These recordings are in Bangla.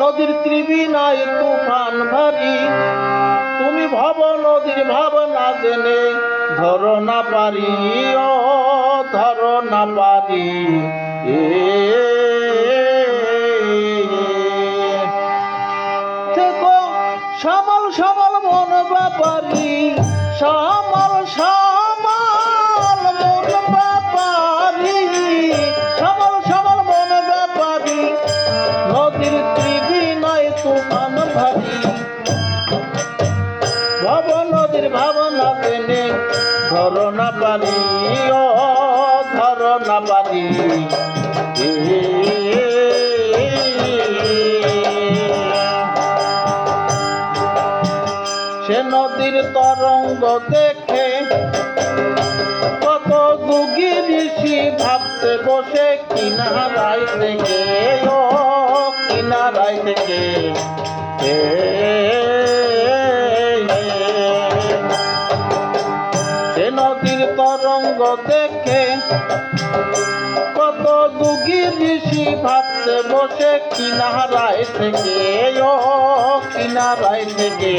নদীর ত্রিবিনায় তুফান ভারী। তুমি ভাব নদীর ভাবনা জেনে ধরো না পারি, ও ধরো না পারি। এ পারি সে নদীর তরঙ্গ দেখে কত গুগি ঋষি ভাবতে বসে কিনারায় থেকে ও দেখে কত দুগি ঋষি ভাবতে বসে কিনারায় থেকে ও কিনারায় থেকে।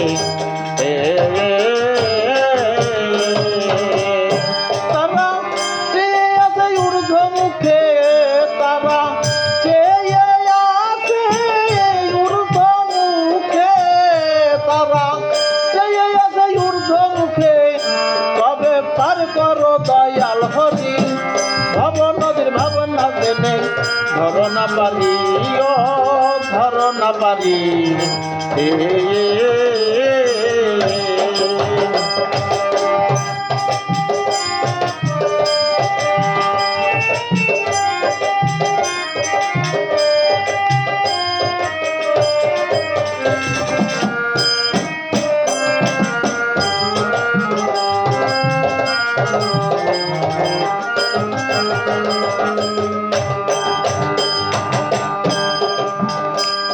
পার করো দয়াল হরি ভব নদীর ভাবনা দেনে ধর না পারি ও ধরো না পারি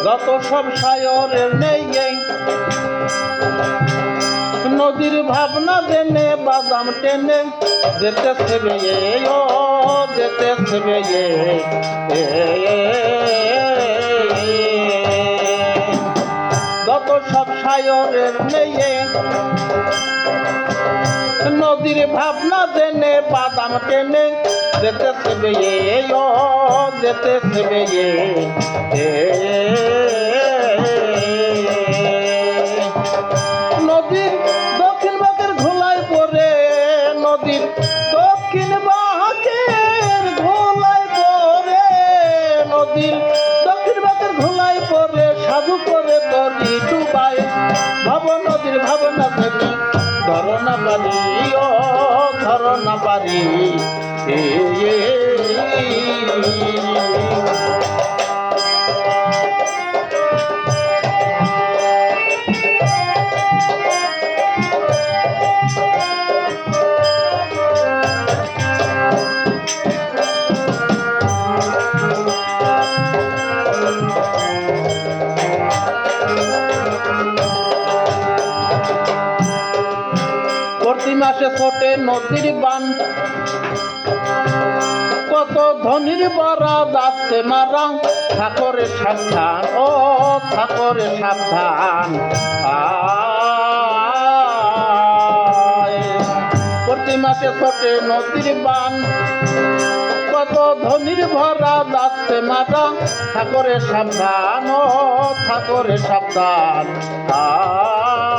যত সব সায়রের নেই নদীর ভাবনা দেনে বাদাম টেনে যেতে সেবে ও, যেতে সেবে যত সব সায়রের নেই নদীর ভাবনা জেনে বাদাম টেনে যেতে সেবে যেতে সেবে না পারি মাসে ছোটে নদীর বান। কত ধনির বড়া যাচ্ছে মারা। ঠাকুরের সাবধান, ও ঠাকুরের সাবধান। প্রতি মাসে ছোটে নদীর বান। কত ধনির ভরা যাচ্ছে মারা। ঠাকুরের সাবধান, ও ঠাকুরের সাবধান। আয়।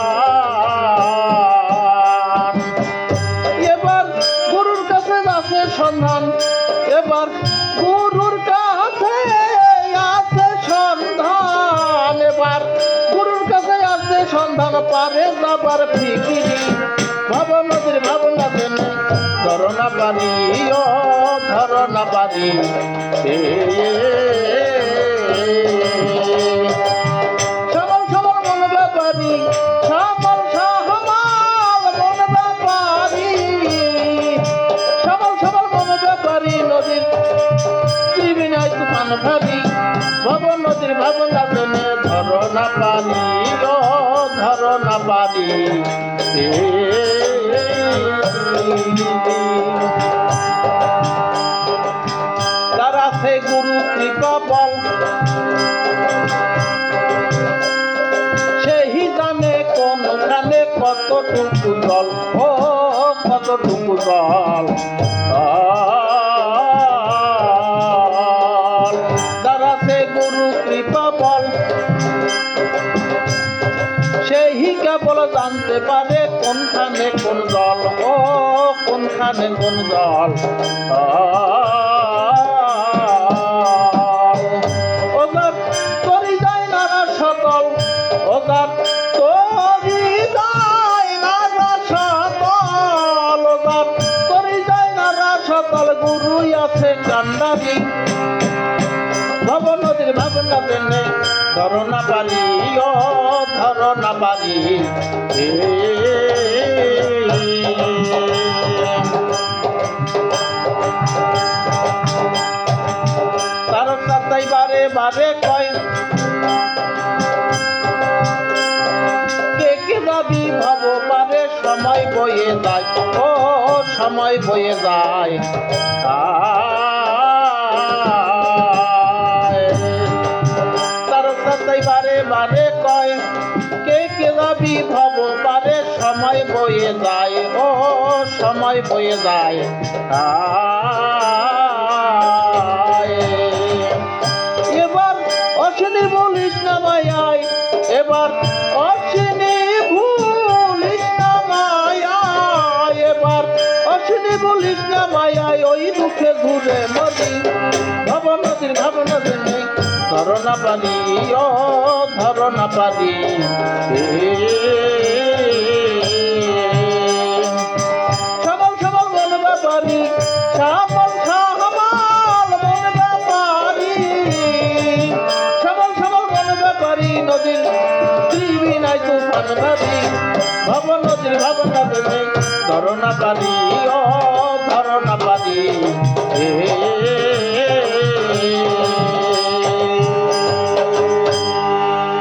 ভাবি ভব নদীর ভাবনা আছে গুরু কৃপল? সেই জানে কোন জানে কতটুকু জল। ও, কতটুকু জল। জানতে পারে কোনখানে কোন দল ও কোনখানে কোন দল আ সকল গুরুই আছে কান্ডারি ভব নদীর ভাবনা দেনে ধরনা পারি ও ধরনা পারি এ। তারক তাই বারে বারে যায়, ও সময় বয়ে যায়। তারক তাই বারে বারে কয়, কে কে দাবি ভাব পারে, সময় বয়ে যায়, ও সময় বয়ে যায়। এবার অশ্বিনী বলিস ধরনা পারি ও ধরনা পারি সবল মন ব্যাপারি সবল সহমাল মন ব্যাপারি। সবল সবল মন ব্যাপারি, নদীর ত্রিবি নাই তুফান ভাবি ও ধরনা পারি এ